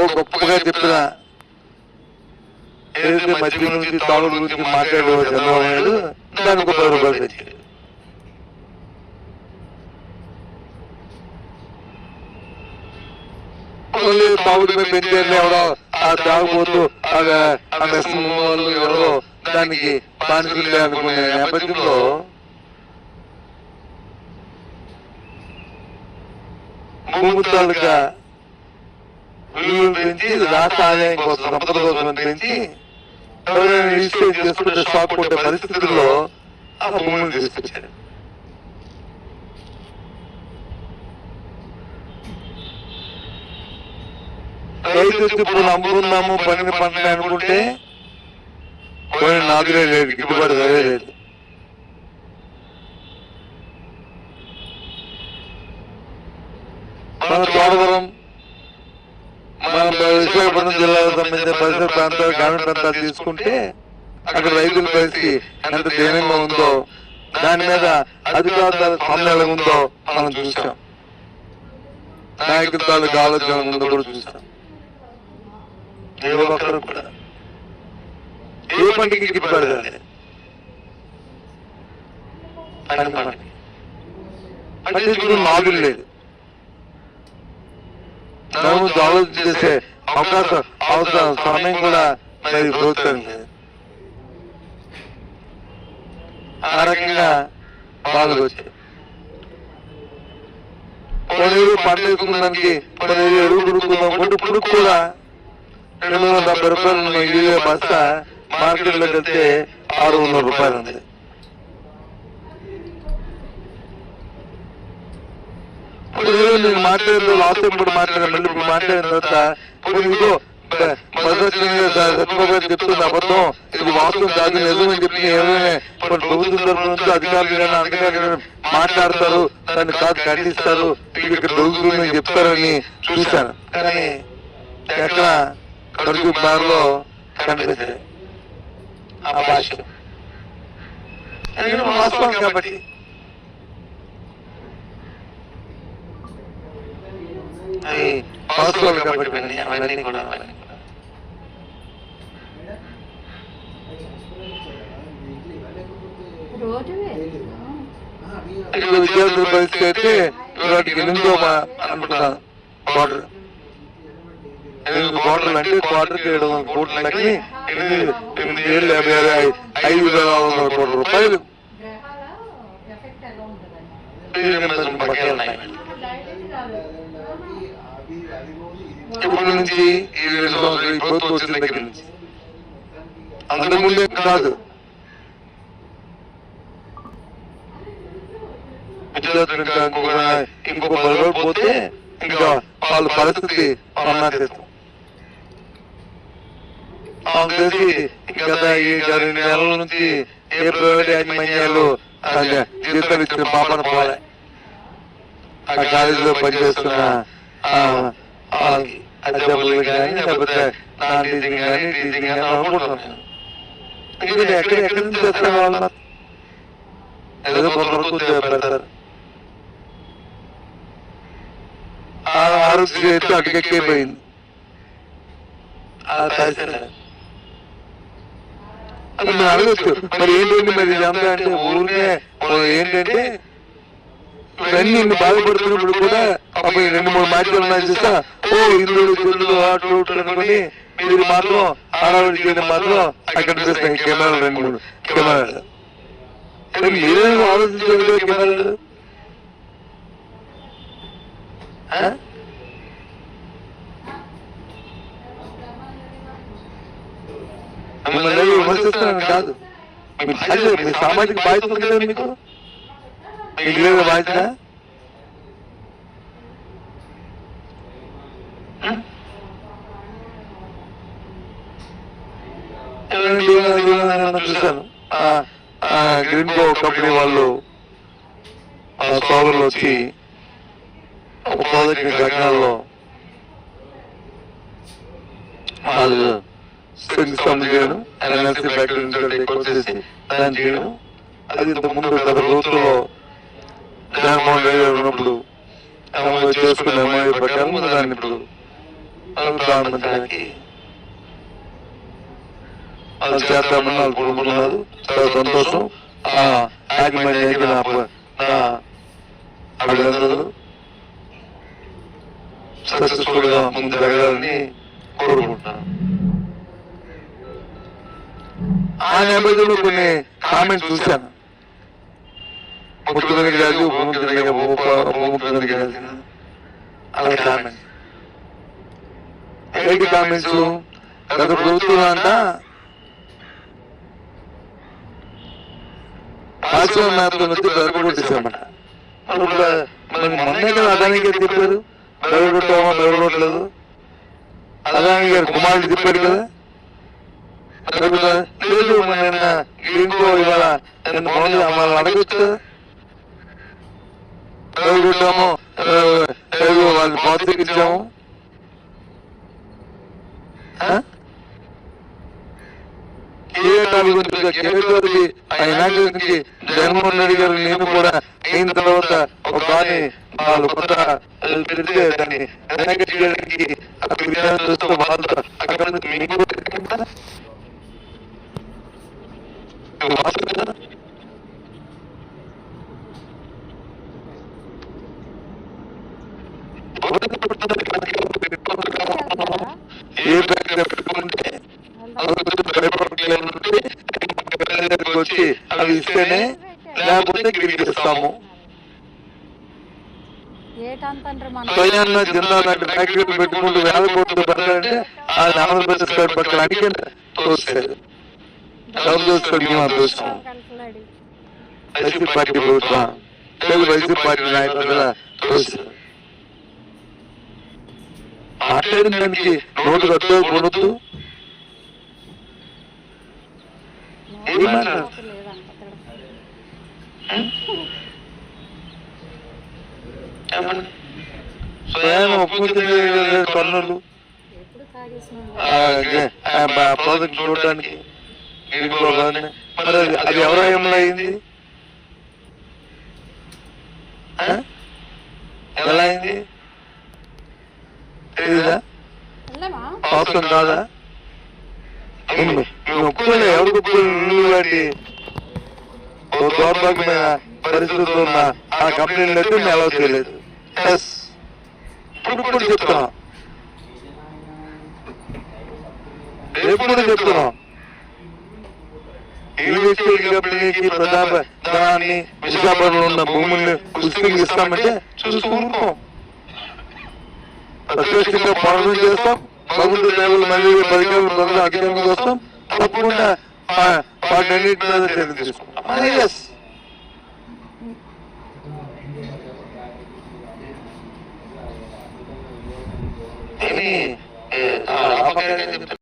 ఓ గొప్పగా చెప్పిన ఏదైతే మద్యం నుంచి తాగుడు గురించి మాట్లాడే చంద్రబాబు నాయుడు దానికి ఒక పది రూపాయలు తెచ్చాడు మళ్ళీ తాగుడు మీద పెంచారు ఎవడో ఆ తాగుబోతూ ఆ వ్యసనం వాళ్ళు ఎవరో దానికి బానిసలే అనుకునే నేపథ్యంలో భూమి తాలూకా విలువలు పెంచి రాష్ట్ర ఆదాయం కోసం సంపద కోసం పెంచి ఎవరైనా రిజిస్టర్ చేసుకుంటే షాక్ కొట్టే పరిస్థితుల్లో ఆ భూమిని తీసుకొచ్చాడు. రైతు ఇప్పుడు అమ్ముకుందాము పండిన పంట అనుకుంటే పోయిన నాదులే లేదు గిట్టుబాటు ధరే లేదు. మన తోటవరం విశాఖపట్నం జిల్లాకు సంబంధించిన పరిసర ప్రాంతాలు గ్రామీణ ప్రాంతాలు తీసుకుంటే అక్కడ రైతుల పరిస్థితి ఎంత దీనంగా ఉందో దాని మీద అధికారుల స్పందన ఉందో మనం చూసాం నాయకుల తాలూకు ఆలోచన ఉందో కూడా చూసాం ఏ ఒక్కరు కూడా. ఏ పంటకి గిట్టుబాటు కాలేదు. పని పండించుకున్న లేదు. మేము ఆలోచన చేసే అవకాశం అవసరం సమయం కూడా మరి లేదు ఆ రకంగా బాధలు వచ్చాయి. కొనేరు పంట వేసుకున్నానికి కొనేరు ఎరువు కొనుక్కుందాం కొంటే పురుగు కూడా రెండు వందల డెబ్బై రూపాయలు బస్తా మార్కెట్లోకి వెళ్తే ఆరు వందల రూపాయలు ఉంది. ఇప్పుడు నేను మాట్లాడిన లాస్ట్ టైం కూడా మాట్లాడాను మళ్ళీ ఇప్పుడు మాట్లాడిన తర్వాత ఇప్పుడు ఇదిగో సత్యబాబు చెప్తుంది అబద్ధం. ఇది వాస్తవం కాదు నిజమని చెప్పి ఏమైనా ఇప్పుడు ప్రభుత్వం తరఫు నుంచి అధికారులు అధికారులు మాట్లాడతారు దాన్ని కాదు ఖండిస్తారు ఇక్కడ దొరుకుతుందని చెప్తారని చూశాను. కానీ ఎక్కడ కడుపు బారులో కనిపించలేదు. ఆ భాష వాస్తవం కాబట్టి అది వాస్తవాలు కాబట్టి అవన్నీ కూడా ఇక్కడ విద్యార్థుల పరిస్థితి అయితే వాటికి ఎనిమిదో అనుకుంటాను క్వార్టర్ ఎనిమిది క్వార్టర్లు అంటే క్వార్టర్కి ఏడు వందల కోట్లకి ఎనిమిది ఎనిమిది ఏళ్ళు యాభై ఆరు ఐదు వేల ఆరు వందల కోట్ల రూపాయలు. ఉన్నాయి. ఇప్పటి నుంచి ఈ ప్రభుత్వం వచ్చిన దగ్గర నుంచి. అంతకుముందే కాదు. పది రోజులు పోతే ఇంకా వాళ్ళ పరిస్థితి అన్నాచేస్తాం తెలిసి గత ఈ రెండు నెలల నుంచి ఏ యాజమాన్యాలు జీతాలు ఇచ్చిన పాపన పోలే. ఆ కాలేజీలో పనిచేస్తున్న వాళ్ళకి అధ్యాపకులు కానీ లేకపోతే నాన్ టీచింగ్ కానీ టీచింగ్ కానీ అనుకుంటున్నాను. ఎందుకంటే ఎక్కడ ఎక్కడి నుంచి తెస్తారు వాళ్ళు ఏదో పెడతారు. ఆ ఆరోగ్య అయితే అటుకెక్కిపోయింది అది మీరు అడగచ్చు. మరి ఏంటండి మరి ఇదంతా అంటే ఊరికే ఏంటంటే ఇవన్నీ బాధపడుతున్నప్పుడు కూడా అప్పుడు రెండు మూడు ఉన్నాయి చూసా ఓ ఇల్లు చెల్లు ఇటు అనుకుని మీరు మాత్రం ఆడవాడి చేయడం మాత్రం అక్కడ చూస్తాయి కెమెరాలు రెండు మూడు. కెమెరాలు మరి మీరేమో ఆలోచించలేదు కెమెరాలు? మిమ్మల్ని విమర్శిస్తున్నాను కాదు. మీ బాధ్యత మీ సామాజిక బాధ్యత మీకు? మీకు లేదా బాధ్యత? చూశాను. గ్రీన్ గో కంపెనీ వాళ్ళు ఆ సోదరులు వచ్చి ఒక ప్రాజెక్ట్ వాళ్ళు శంకుస్థాపన చేయడం ఫ్యాక్టరీ నుంచి దాన్ని చేయడం. అది ఇంత ముందు గత ప్రభుత్వంలో జగన్మోహన్ రెడ్డి ఉన్నప్పుడు అమలు చేసుకున్న ప్రకారం దాన్ని ఇప్పుడు ప్రారంభించడానికి అది చేద్దామని వాళ్ళు కోరుకున్నారు చాలా సంతోషం. ఆ యాజమాన్యానికి నా అభినందనలు. సక్సెస్ఫుల్ ముందు జరగాలని కోరుకుంటున్నాను. ఆ నేపథ్యంలో కొన్ని కామెంట్స్ చూశాను. ముఖ్యమంత్రి గారు ఉప ముఖ్యమంత్రి గారు అలా కామెంట్స్. ఏంటి కామెంట్స్? గత ప్రభుత్వం అంతా రాష్ట్రం నాతో వచ్చి బెరగొట్టేసామట మరి మొన్నే కదా అదానికి చెప్పారు బెరగొట్టామో బెరగొట్టలేదు అదాని గారు కుమారుడు చెప్పారు కదా బెరగొట్టా? లేదు మరి నిన్న ఇంకో ఇవాళ నిన్న మొన్న మమ్మల్ని అడగచ్చు కదా బెరగొట్టాము ఆ, ఏదో వాళ్ళు ప్రోత్సహించాము ఆ? ఆయన గురించి జగన్మోహన్ రెడ్డి గారు నేను కూడా అయిన తర్వాత ఒక దాన్ని వాళ్ళు కొత్త పెడితే దాన్ని వెనక్కి చేయడానికి అక్కడ విధానం చూస్తూ వాళ్ళతో అక్కడ మీకు? ఏ ప్రక్రియ పెట్టుకుంటే దగ్గరికి వచ్చి అవి ఇస్తేనే లేకపోతే గిరిగిస్తాము స్వయాన్న జిల్లా లాంటి ఫ్యాక్టరీలు పెట్టుకుంటూ వేల కోట్లు పెడతారంటే ఆయన ఆంధ్రప్రదేశ్ గారు పట్టడానికి మేము అదృష్టం కలిపలాడి వైసీపీ పార్టీ ప్రభుత్వం తెలుగు వైసీపీ పార్టీ నాయకుల మాట్లాడిన దానికి నోటు కట్టో కొనొద్దు. ఏం మాట్లాడు లేదంట స్వయం పన్నులు ప్రాజెక్ట్ చూడడానికి. మరి అది- అది ఎవరో ఏమైనా అయింది ఆ? ఎలా అయింది? తెలీదా? అవసరం కాదా? ఒప్పుకోలే ఎవరికి ఒప్పుకోలేదు ఇల్లు వాటి ఓ దౌర్భాగ్యమైన ఉన్న ఆ కంపెనీలు అయితే మేము అలౌ చేయలేదు ఎస్ ఇప్పుడు చెప్తున్నా. చెప్తున్నాం ఎప్పుడు చెప్తున్నాం ఇంగ్లీష్ కంపెనీకి ప్రతాప ధనాన్ని విశాఖపట్నంలో ఉన్న భూముల్ని ఉచితంగా ఇస్తామంటే చూసుకుంటాం ప్రత్యక్షంగా పోరాటం చేస్తాం. ప్రభుత్వ సేవలు మళ్ళీ పదిహేను ప్రజలు అధికారంలోకి వస్తాం. తప్పకుండా ఆ- వాటన్నిటి మీద చర్య తీసుకుంటాం. ఎస్ ఏమి ఏ, ఆ, ఆ పక్కనే చెప్తాను.